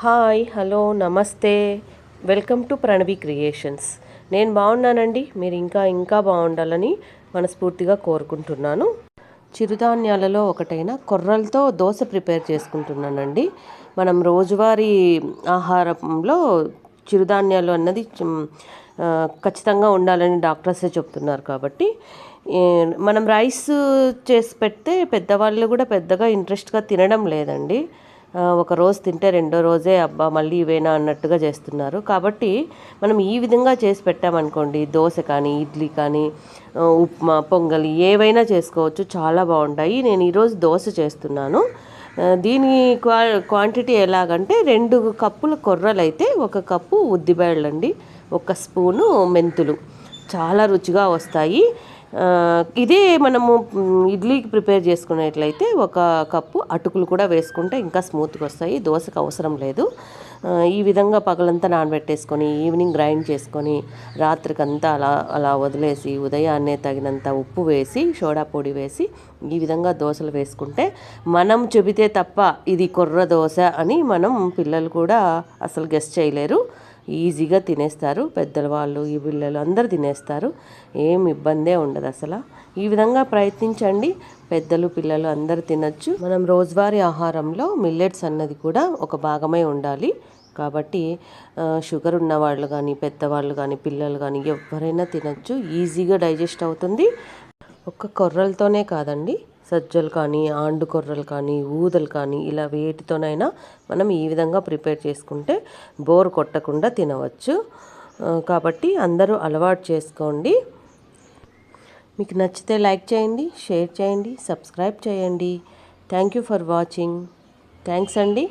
Hi hello నమస్తే. Welcome to Pranavi creations. నేను బాగున్నానండి. మీరు ఇంకా ఇంకా బాగుండాలని మనస్ఫూర్తిగా కోరుకుంటున్నాను. చిరుధాన్యాలలో ఒకటైన కొర్రలతో దోశ ప్రిపేర్ చేసుకుంటున్నానండి. మనం రోజువారీ ఆహారంలో చిరుధాన్యాలు అన్నది ఖచ్చితంగా ఉండాలని డాక్టర్సే చెప్తున్నారు కాబట్టి మనం రైస్ చేసి పెడితే పెద్దవాళ్ళు కూడా పెద్దగా ఇంట్రెస్ట్గా తినడం లేదండి. ఒక రోజు తింటే రెండో రోజే అబ్బా మళ్ళీ ఇవేనా అన్నట్టుగా చేస్తున్నారు. కాబట్టి మనం ఈ విధంగా చేసి పెట్టామనుకోండి దోశ కానీ ఇడ్లీ కానీ ఉప్మా పొంగలి ఏవైనా చేసుకోవచ్చు చాలా బాగుంటాయి. నేను ఈరోజు దోశ చేస్తున్నాను. దీని క్వా క్వాంటిటీ ఎలాగంటే రెండు కప్పుల కొర్రలు అయితే ఒక కప్పు ఉద్దిబేళ్ళండి ఒక స్పూను మెంతులు. చాలా రుచిగా వస్తాయి. ఇదే మనము ఇడ్లీకి ప్రిపేర్ చేసుకునేట్లయితే ఒక కప్పు అటుకులు కూడా వేసుకుంటే ఇంకా స్మూత్గా వస్తాయి. దోశకు అవసరం లేదు. ఈ విధంగా పగలంతా నానబెట్టేసుకొని ఈవినింగ్ గ్రైండ్ చేసుకొని రాత్రికంతా అలా అలా వదిలేసి ఉదయాన్నే తగినంత ఉప్పు వేసి సోడా పొడి వేసి ఈ విధంగా దోశలు వేసుకుంటే మనం చెబితే తప్ప ఇది కొర్ర దోశ అని మనం పిల్లలు కూడా అసలు గెస్ట్ చేయలేరు. ఈజీగా తినేస్తారు. పెద్దవాళ్ళు ఈ పిల్లలు అందరూ తినేస్తారు. ఏం ఇబ్బందే ఉండదు అసలు. ఈ విధంగా ప్రయత్నించండి. పెద్దలు పిల్లలు అందరూ తినచ్చు. మనం రోజువారీ ఆహారంలో మిల్లెట్స్ అన్నది కూడా ఒక భాగమై ఉండాలి. కాబట్టి షుగర్ ఉన్న వాళ్ళు కానీ పెద్దవాళ్ళు కానీ పిల్లలు కానీ ఎవరైనా తినచ్చు. ఈజీగా డైజెస్ట్ అవుతుంది. ఒక్క కొర్రలతోనే కాదండి. సజ్జలు కానీ ఆండు కొర్రలు కానీ ఊదలు కానీ ఇలా వేటితోనైనా మనం ఈ విధంగా ప్రిపేర్ చేసుకుంటే బోర్ కొట్టకుండా తినవచ్చు. కాబట్టి అందరూ అలవాటు చేసుకోండి. మీకు నచ్చితే లైక్ చేయండి షేర్ చేయండి సబ్స్క్రైబ్ చేయండి. Thank you for watching. Thanks అండి.